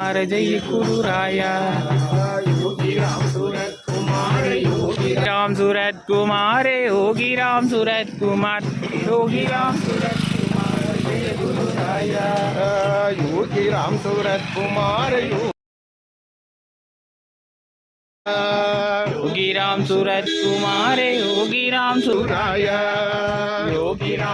कुमार जय गुरुराया योगी राम सूरत कुमार, योगी राम सूरत कुमार, योगी राम सूरत कुमार, योगी राम सूरत कुमार जय Yogi Ram Surat Kumar, Yogi Ram Surat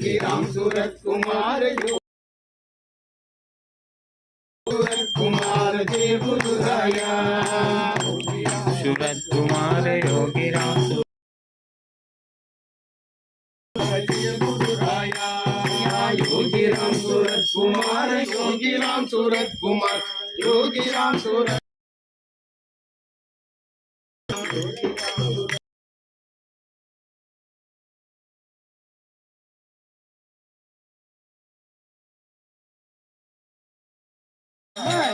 Yogi Ram Surat Kumar Surat Kumar Yogi Ram Surat Kumar Yogi Ram Yogi Ram Surat Kumar Yogi Ram Surat Kumar Yogi Ram Surat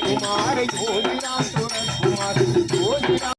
Kumara Yogiram Kumar Yogiram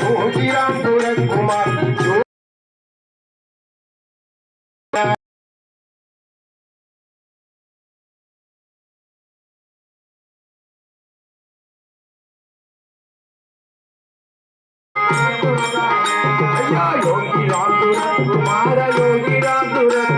Yogi Ram Durak Kumar Yogi Ram Durak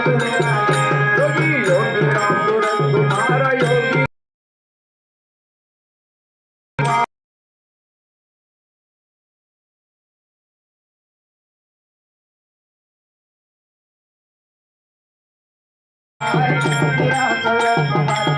I'm gonna go Thank you.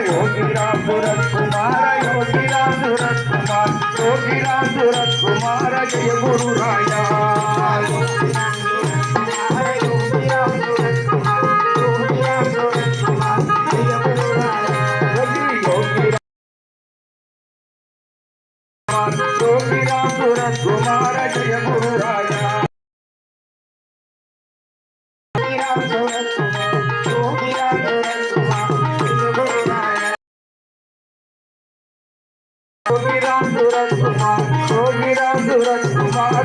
Yogi Ram Durant Kumar Jay Guru Raya. Giraj Suraj Kumar O garage Suraj Kumar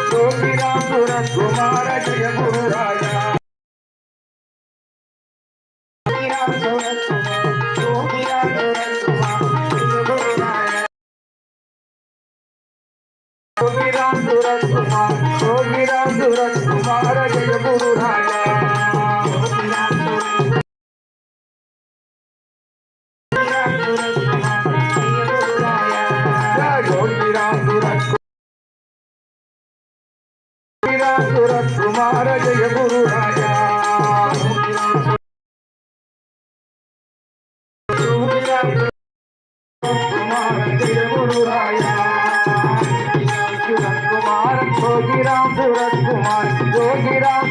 Gopiram Suratkumar Gopiram Suratkumara ஜெய குரு சுரத்குமார ஜெய குரு ராஜ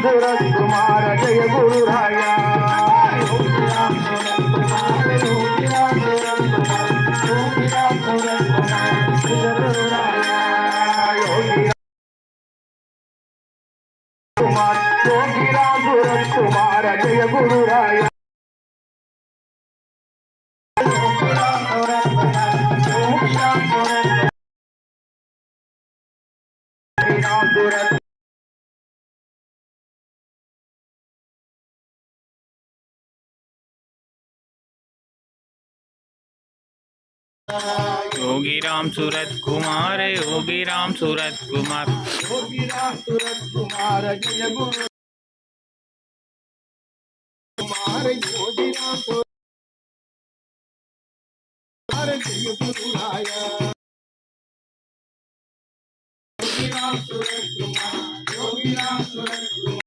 योगी राम सूरत कुमार जय गुरु राया योगी राम सूरत कुमार योगी राम सूरत कुमार योगी राम सूरत कुमार जय गुरु राया योगी कुमार योगी राम सूरत कुमार, योगी राम सूरत कुमार। योगी राम सूरत कुमार, जय कुमार, योगी राम कुमार, जय योगी राम सूरत कुमार योगी राम सूरत कुमार,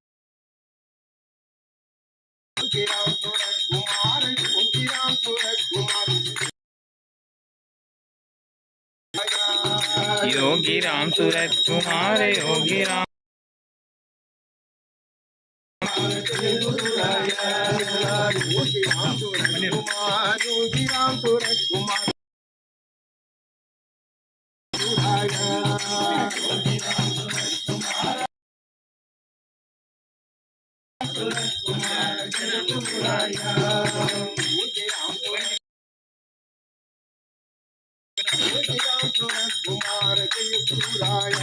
योगी राम सूरत कुमार, योगी राम सूरत कुमार। योगी राम सूरत कुमार योगी राम। राम कुमार குமார ஜெயசூராய